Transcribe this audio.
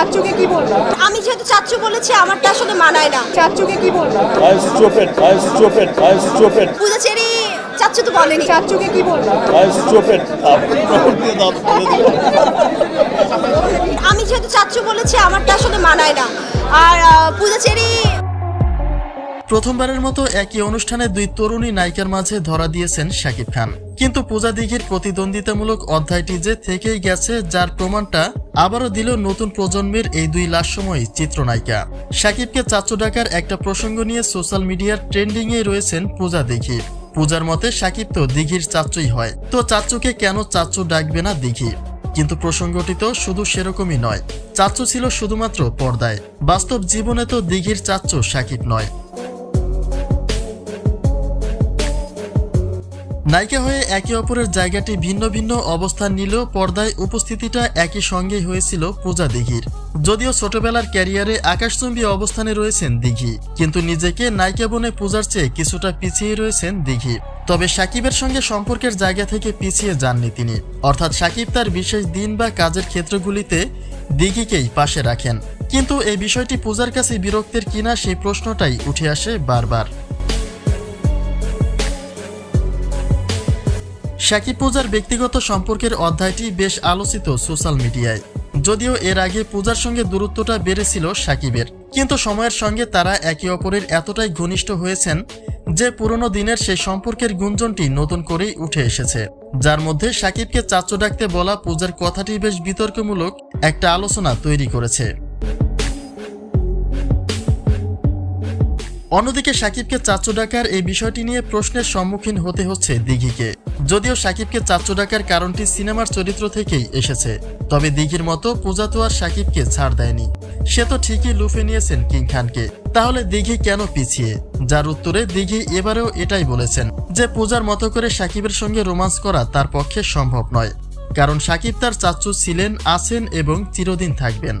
চাচ্চুকে কি বলব? আমি যেহেতু চাচ্চু বলেছি আমারটা আসলে মানায় না। চাচ্চুকে কি বলব? I stupid I stupid I stupid পূজাচেরি চাচ্চু তো বলেনি। চাচ্চুকে কি বলব? আই দিলেন। আমি যেহেতু চাচ্চু বলেছি আমারটা আসলে মানায় না। আর পূজাচেরি প্রথমবারের মতো একই অনুষ্ঠানে দুই তরুণী নায়িকার মাঝে ধরা দিয়েছেন শাকিব খান। কিন্তু পূজা দিঘির প্রতিদ্বন্দ্বিতামূলক অধ্যায়টি যে থেকেই গেছে, যার প্রমাণটা আবারও দিল নতুন প্রজন্মের এই দুই লাশময়ী চিত্রনায়িকা। শাকিবকে চাচ্চু ডাকার একটা প্রসঙ্গ নিয়ে সোশ্যাল মিডিয়ার ট্রেন্ডিংয়ে রয়েছেন পূজা দিঘি। পূজার মতে, শাকিব তো দিঘির চাচুই হয়। তো চাচ্চুকে কেন চাচ্চু ডাকবে না দিঘি? কিন্তু প্রসঙ্গটি তো শুধু সেরকমই নয়। চাচ্চু ছিল শুধুমাত্র পর্দায়। বাস্তব জীবনে তো দিঘির চাচ্চু শাকিব নয়। নায়িকা হয়ে একে অপরের জায়গাটি ভিন্ন ভিন্ন অবস্থান নিলেও পর্দায় উপস্থিতিটা একই সঙ্গেই হয়েছিল পূজা দিঘির। যদিও ছোটবেলার ক্যারিয়ারে আকাশচুম্বী অবস্থানে রয়েছেন দিঘি, কিন্তু নিজেকে নায়িকা বনে পূজার চেয়ে কিছুটা পিছিয়ে রয়েছেন দিঘি। তবে সাকিবের সঙ্গে সম্পর্কের জায়গা থেকে পিছিয়ে যাননি তিনি। অর্থাৎ সাকিব তার বিশেষ দিন বা কাজের ক্ষেত্রগুলিতে দিঘিকেই পাশে রাখেন। কিন্তু এই বিষয়টি পূজার কাছে বিরক্তের কিনা সেই প্রশ্নটাই উঠে আসে বারবার। শাকিব পূজার ব্যক্তিগত সম্পর্কের অধ্যায়টি বেশ আলোচিত সোশ্যাল মিডিয়ায়। যদিও এর আগে পূজার সঙ্গে দূরত্বটা বেড়েছিল সাকিবের। কিন্তু সময়ের সঙ্গে তারা একে অপরের এতটাই ঘনিষ্ঠ হয়েছেন যে পুরনো দিনের সেই সম্পর্কের গুঞ্জনটি নতুন করেই উঠে এসেছে। যার মধ্যে সাকিবকে চাচ্চু ডাকতে বলা পূজার কথাটি বেশ বিতর্কমূলক একটা আলোচনা তৈরি করেছে। অন্যদিকে সাকিবকে চাচ্চু ডাকার এই বিষয়টি নিয়ে প্রশ্নের সম্মুখীন হতে হচ্ছে দিঘিকে। যদিও সাকিবকে চাচ্চু ডাকার কারণটি সিনেমার চরিত্র থেকেই এসেছে, তবে দিঘির মতো পূজা তো আর সাকিবকে ছাড় দেয়নি। সে তো ঠিকই লুফে নিয়েছেন কিং খানকে। তাহলে দিঘি কেন পিছিয়ে? যার উত্তরে দিঘি এবারেও এটাই বলেছেন যে পূজার মতো করে সাকিবের সঙ্গে রোমান্স করা তার পক্ষে সম্ভব নয়, কারণ সাকিব তার চাচু ছিলেন, আছেন এবং চিরদিন থাকবেন।